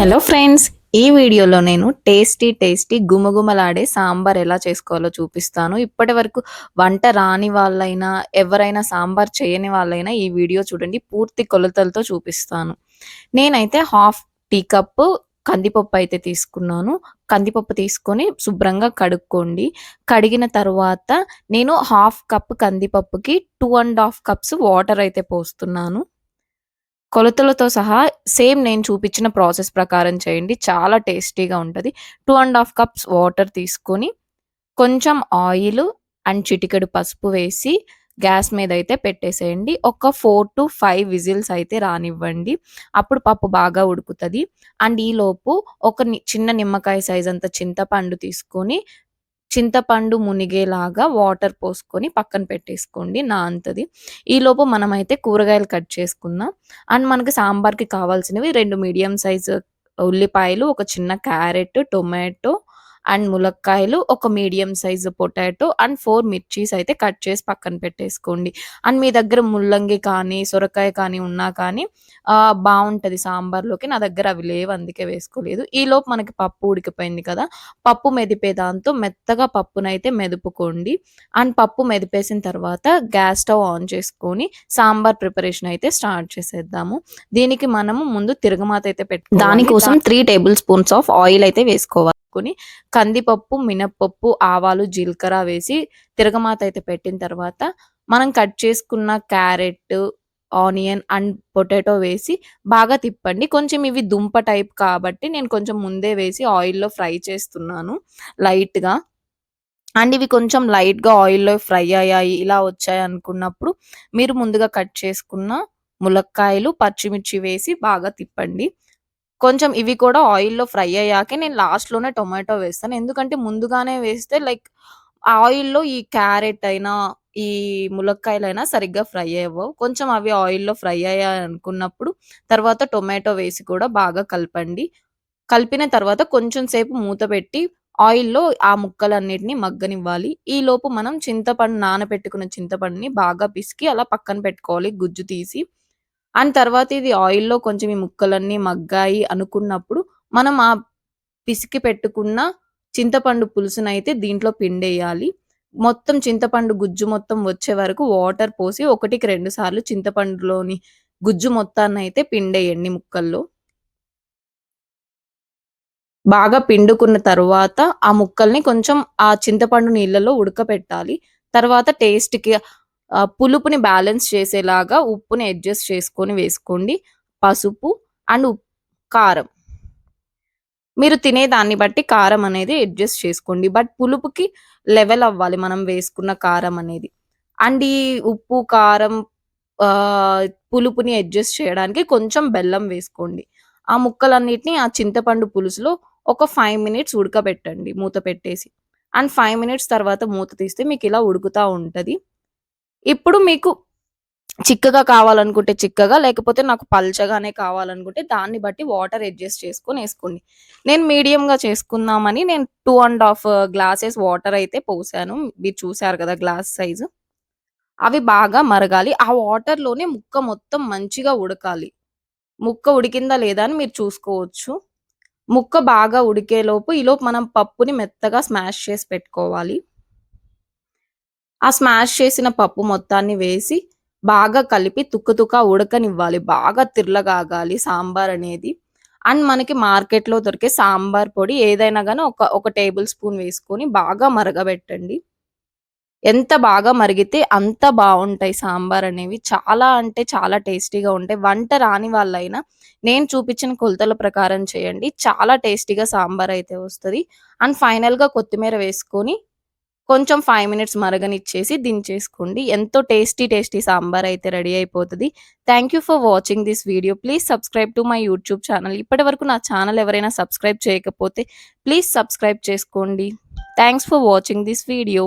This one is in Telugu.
హలో ఫ్రెండ్స్ ఈ వీడియోలో నేను టేస్టీ టేస్టీ గుమగుమలాడే సాంబార్ ఎలా చేసుకోవాలో చూపిస్తాను. ఇప్పటి వరకు వంట రాని వాళ్ళైనా ఎవరైనా సాంబార్ చేయని వాళ్ళైనా ఈ వీడియో చూడండి పూర్తి కొలతలతో చూపిస్తాను. నేనైతే హాఫ్ టీ కప్ కందిపప్పు అయితే తీసుకున్నాను. కందిపప్పు తీసుకొని శుభ్రంగా కడుక్కోండి. కడిగిన తర్వాత నేను half cup కందిపప్పుకి two and half cups water అయితే పోస్తున్నాను. కొలతలతో సహా సేమ్ నేను చూపించిన ప్రాసెస్ ప్రకారం చేయండి. చాలా టేస్టీగా ఉంటుంది two and half cups water తీసుకొని, కొంచెం ఆయిల్ అండ్ చిటికెడు పసుపు వేసి గ్యాస్ మీద అయితే పెట్టేసేయండి. ఒక 4-5 విజిల్స్ అయితే రానివ్వండి. అప్పుడు పప్పు బాగా ఉడుకుతుంది అండ్ ఈలోపు ఒక ని చిన్న నిమ్మకాయ సైజ్ అంత చింతపండు తీసుకొని చింతపండు మునిగేలాగా వాటర్ పోసుకొని పక్కన పెట్టేసుకోండి నా అంతది ఈలోపు మనమైతే కూరగాయలు కట్ చేసుకుందాం. అండ్ మనకి సాంబార్‌కి కావాల్సినవి రెండు మీడియం సైజు ఉల్లిపాయలు, ఒక చిన్న క్యారెట్, టొమాటో అండ్ ములక్కాయలు, ఒక మీడియం సైజ్ పొటాటో అండ్ 4 మిర్చీస్ అయితే కట్ చేసి పక్కన పెట్టేసుకోండి. అండ్ మీ దగ్గర ముల్లంగి కానీ, సొరకాయ కానీ ఉన్నా కానీ ఆహ్, బావుంటది సాంబార్‌లోకి. నా దగ్గర అవి లేవు అందుకే వేసుకోలేదు. ఈలోపు మనకి పప్పు ఉడికిపోయింది కదా! పప్పు మెదిపే దాంతో మెత్తగా పప్పునైతే మెదుపుకోండి. అండ్ పప్పు మెదిపేసిన తర్వాత గ్యాస్ స్టవ్ ఆన్ చేసుకొని సాంబార్ ప్రిపరేషన్ అయితే స్టార్ట్ చేసేద్దాము. దీనికి మనము ముందు తిరగమాత అయితే పెట్టుకోవాలి. దానికోసం 3 టేబుల్ స్పూన్స్ ఆఫ్ ఆయిల్ అయితే వేసుకోవాలి. కొని కందిపప్పు, మినప్పప్పు ఆవాలు, జీలకర్ర వేసి తిరగమాత అయితే పెట్టిన తర్వాత మనం కట్ చేసుకున్న క్యారెట్, ఆనియన్ అండ్ పొటాటో వేసి బాగా తిప్పండి. కొంచెం ఇవి దుంప టైప్ కాబట్టి నేను కొంచెం ముందే వేసి ఆయిల్‌లో ఫ్రై చేస్తున్నాను లైట్‌గా. అండ్ ఇవి కొంచెం లైట్‌గా ఆయిల్‌లో ఫ్రై అయ్యాయి, ఇలా వచ్చాయి అనుకున్నప్పుడు మీరు ముందుగా కట్ చేసుకున్న ములక్కాయలు, పచ్చిమిర్చి వేసి బాగా తిప్పండి. కొంచెం ఇవి కూడా ఆయిల్‌లో ఫ్రై అయ్యాకే నేను లాస్ట్‌లోనే టొమాటో వేస్తాను. ఎందుకంటే ముందుగానే వేస్తే లైక్ ఆయిల్‌లో ఈ క్యారెట్ అయినా, ఈ ములక్కాయలైనా సరిగ్గా ఫ్రై అవ్వవు. కొంచెం అవి ఆయిల్‌లో ఫ్రై అయ్యాయి అనుకున్నప్పుడు తర్వాత టొమాటో వేసి కూడా బాగా కలపండి. కలిపిన తర్వాత కొంచెం సేపు మూత పెట్టి ఆయిల్‌లో ఆ ముక్కలన్నిటిని మగ్గనివ్వాలి. ఈలోపు మనం చింతపండు నానబెట్టుకున్న చింతపండుని బాగా పిసికి అలా పక్కన పెట్టుకోవాలి గుజ్జు తీసి. అండ్ తర్వాత ఇది ఆయిల్‌లో కొంచెం ఈ ముక్కలన్నీ మగ్గాయి అనుకున్నప్పుడు మనం ఆ పిసికి పెట్టుకున్న చింతపండు పులుసునైతే దీంట్లో పిండేయాలి. మొత్తం చింతపండు గుజ్జు మొత్తం వచ్చే వరకు వాటర్ పోసి ఒకటికి రెండు సార్లు చింతపండులోని గుజ్జు మొత్తాన్ని అయితే పిండేయండి ముక్కల్లో. బాగా పిండుకున్న తర్వాత ఆ ముక్కల్ని కొంచెం ఆ చింతపండు నీళ్ళలో ఉడకపెట్టాలి. తర్వాత టేస్ట్‌కి పులుపుని బ్యాలెన్స్ చేసేలాగా ఉప్పుని అడ్జస్ట్ చేసుకొని వేసుకోండి. పసుపు అండ్ కారం. మీరు తినే దాన్ని బట్టి కారం అనేది అడ్జస్ట్ చేసుకోండి. బట్ పులుపుకి లెవెల్ అవ్వాలి మనం వేసుకున్న కారం అనేది. అండ్ ఈ ఉప్పు, కారం పులుపుని అడ్జస్ట్ చేయడానికి కొంచెం బెల్లం వేసుకోండి. ఆ ముక్కలన్నిటిని ఆ చింతపండు పులుసులో ఒక ఫైవ్ మినిట్స్ ఉడకబెట్టండి మూత పెట్టేసి. అండ్ ఫైవ్ మినిట్స్ తర్వాత మూత తీస్తే మీకు ఇలా ఉడుకుతూ ఉంటుంది ఇప్పుడు మీకు చిక్కగా కావాలనుకుంటే చిక్కగా, లేకపోతే నాకు పల్చగానే కావాలనుకుంటే దాన్ని బట్టి వాటర్ అడ్జస్ట్ చేసుకొని వేసుకోండి నేను మీడియంగా చేసుకుందామని నేను two and half glasses water అయితే పోసాను. మీరు చూసారు కదా! Glass size. అవి బాగా మరగాలి. ఆ వాటర్‌లోనే ముక్క మొత్తం మంచిగా ఉడకాలి. ముక్క ఉడికిందా లేదా అని మీరు చూసుకోవచ్చు. ముక్క బాగా ఉడికేలోపు ఈలోపు మనం పప్పుని మెత్తగా స్మాష్ చేసి పెట్టుకోవాలి. ఆ స్మాష్ చేసిన పప్పు మొత్తాన్ని వేసి బాగా కలిపి తుక్కతుక్క ఉడకనివ్వాలి. బాగా తిరలగాగాలి సాంబార్ అనేది. అండ్ మనకి మార్కెట్‌లో దొరికే సాంబార్ పొడి ఏదైనా కానీ ఒక, ఒక టేబుల్ స్పూన్ వేసుకొని బాగా మరగబెట్టండి. ఎంత బాగా మరిగితే అంత బాగుంటాయి సాంబార్ అనేవి. చాలా అంటే చాలా టేస్టీగా ఉంటాయి. వంట రాని వాళ్ళైనా నేను చూపించిన కొలతల ప్రకారం చేయండి. చాలా టేస్టీగా సాంబార్ అయితే వస్తుంది అండ్ ఫైనల్‌గా కొత్తిమీర వేసుకొని కొంచెం ఫైవ్ మినిట్స్ మరగనిచ్చేసి దించేసుకోండి. ఎంతో టేస్టీ టేస్టీ సాంబార్ అయితే రెడీ అయిపోతుంది thank you for watching this video. Please subscribe to my YouTube channel. ఇప్పటి వరకు నా ఛానల్ ఎవరైనా సబ్స్క్రైబ్ చేయకపోతే ప్లీజ్ సబ్స్క్రైబ్ చేసుకోండి. Thanks for watching this video.